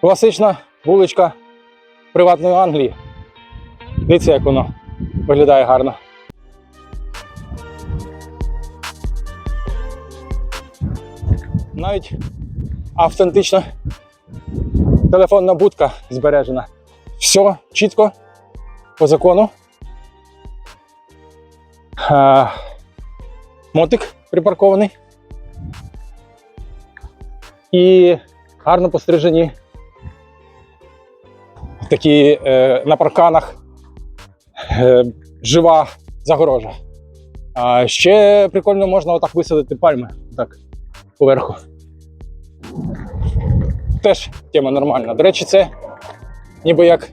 Класична вуличка приватної Англії. Дивіться, як воно виглядає гарно. Навіть автентична телефонна будка збережена. Все чітко по закону. А, мотик припаркований. І гарно пострижені такі е, на парканах е, жива загорожа. А ще прикольно можна отак висадити пальми так, поверху. Теж тема нормальна. До речі, це ніби як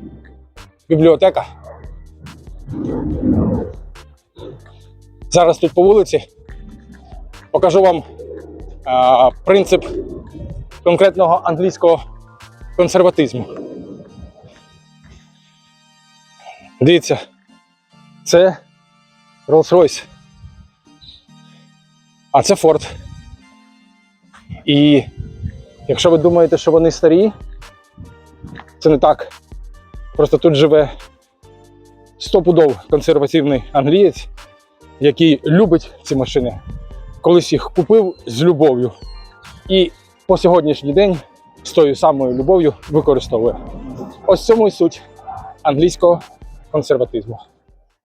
бібліотека. Зараз тут по вулиці покажу вам а, принцип конкретного англійського консерватизму. Дивіться, це Rolls-Royce. А це Ford. І якщо ви думаєте, що вони старі, це не так. Просто тут живе стопудов консервативний англієць, який любить ці машини. Колись їх купив з любов'ю. І по сьогоднішній день з тою самою любов'ю використовує. Ось цьому і суть англійського консерватизму.